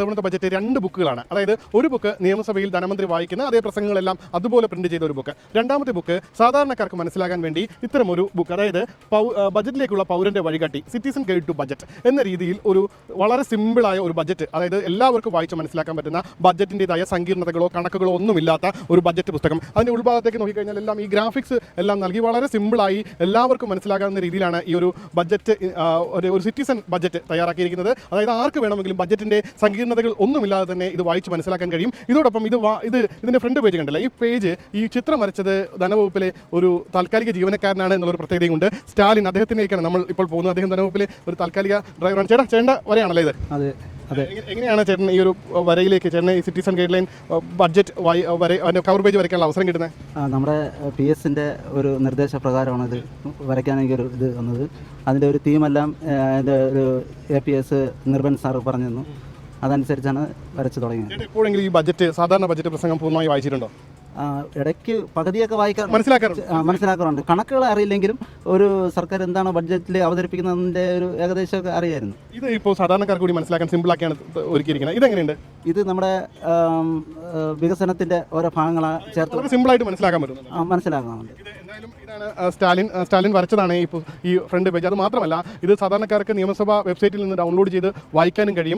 തവണത്തെ ബജറ്റ് രണ്ട് ബുക്കുകളാണ്. അതായത് ഒരു ബുക്ക് നിയമസഭയിൽ ധനമന്ത്രി വായിക്കുന്ന അതേ പ്രസംഗങ്ങളെല്ലാം അതുപോലെ പ്രിന്റ് ചെയ്ത ഒരു ബുക്ക്. രണ്ടാമത്തെ ബുക്ക് സാധാരണക്കാർക്ക് മനസ്സിലാകാൻ വേണ്ടി ഇത്തരം ഒരു ബുക്ക് അതായത് ബജറ്റിലേക്കുള്ള പൗരന്റെ വഴികാട്ടി സിറ്റിസൺ ഗൈഡ് ടു ബജറ്റ് എന്ന രീതിയിൽ ഒരു വളരെ സിമ്പിളായ ഒരു ബജറ്റ് അതായത് എല്ലാവർക്കും വായിച്ച് മനസ്സിലാക്കാൻ പറ്റുന്ന ബജറ്റിന്റെതായ സങ്കീർണതകളോ കണക്കുകളോ ഒന്നുമില്ലാത്ത ഒരു ബജറ്റ് പുസ്തകം. അതിന്റെ ഉൾഭാഗത്തേക്ക് നോക്കിക്കഴിഞ്ഞാൽ എല്ലാം ഈ ഗ്രാഫിക്സ് എല്ലാം നൽകി വളരെ സിമ്പിളായി എല്ലാവർക്കും മനസ്സിലാകാവുന്ന രീതിയിലാണ് ഈ ഒരു ബജറ്റ് ഒരു സിറ്റിസൺ ബജറ്റ് തയ്യാറാക്കിയിരിക്കുന്നത്. അതായത് ആർക്ക് വേണമെങ്കിലും ബജറ്റിന്റെ സങ്കീർണതകൾ ഒന്നുമില്ലാതെ തന്നെ ഇത് വായിച്ച് മനസ്സിലാക്കാൻ കഴിയും. ഇതോടൊപ്പം ഇത് ഇത് ഇതിന്റെ ഫ്രണ്ട് പേജ് കണ്ടില്ല? ഈ പേജ് ഈ ചിത്രം വരച്ചത് ധനവകുപ്പിലെ ഒരു താൽക്കാലിക ജീവനക്കാരനാണ് എന്നുള്ളൊരു പ്രത്യേകതയുണ്ട് സ്റ്റാലിൻ അദ്ദേഹത്തിനേക്കാണ് നമ്മൾ ഇപ്പോൾ പോകുന്നത്. അദ്ദേഹം ധനവകുപ്പിലെ ഒരു താൽക്കാലിക ഡ്രൈവറാണ് ചേട്ടാ ചേട്ട വരെയാണല്ലേ ഇത്? അതെ അതെ. എങ്ങനെ- എങ്ങനെയാണ് ചേട്ടൻ ഈ ഒരു വരയിലേക്ക് ചേട്ടൻ ഈ സിറ്റിസൺ ഗൈഡ് ലൈൻ ബഡ്ജറ്റ് വര കവർ പേജ് വരയ്ക്കാനുള്ള അവസരം കിട്ടുന്നത്? ആ, നമ്മുടെ പി എസിന്റെ ഒരു നിർദ്ദേശപ്രകാരമാണ് ഇത് വരയ്ക്കാൻ എനിക്കൊരു ഇത് വന്നത് അതിന്റെ ഒരു തീമെല്ലാം എന്റെ ഒരു A P S Nirban sir പറഞ്ഞു തന്നു അതനുസരിച്ചാണ് വരച്ച് തുടങ്ങിയത്. എപ്പോഴെങ്കിലും ഈ ബജറ്റ് സാധാരണ ബജറ്റ് പ്രസംഗം പൂർണമായി വായിച്ചിട്ടുണ്ടോ? ഇടയ്ക്ക് പകുതിയൊക്കെ വായിക്കാൻ മനസ്സിലാക്കാറുണ്ട്. കണക്കുകൾ അറിയില്ലെങ്കിലും ഒരു സർക്കാർ എന്താണ് ബഡ്ജറ്റിൽ അവതരിപ്പിക്കുന്നതിന്റെ ഒരു ഏകദേശമൊക്കെ അറിയായിരുന്നു. ഇത് ഇപ്പോൾ സാധാരണക്കാർക്ക് കൂടി മനസ്സിലാക്കാൻ സിമ്പിളാക്കിയാണ് ഒരുക്കിയിരിക്കുന്നത്. ഇതെങ്ങനെയുണ്ട്? ഇത് നമ്മുടെ വികസനത്തിന്റെ ഓരോ ഭാഗങ്ങളാണ് ചേർത്ത് സിമ്പിൾ ആയിട്ട് മനസ്സിലാക്കാൻ പറ്റും. മനസ്സിലാക്കാറുണ്ട്. ഇതാണ് സ്റ്റാലിൻ സ്റ്റാലിൻ വരച്ചതാണ് ഈ ഫ്രണ്ട് പേജ്. അത് മാത്രമല്ല ഇത് സാധാരണക്കാർക്ക് നിയമസഭാ വെബ്സൈറ്റിൽ നിന്ന് ഡൗൺലോഡ് ചെയ്ത് വായിക്കാനും കഴിയും.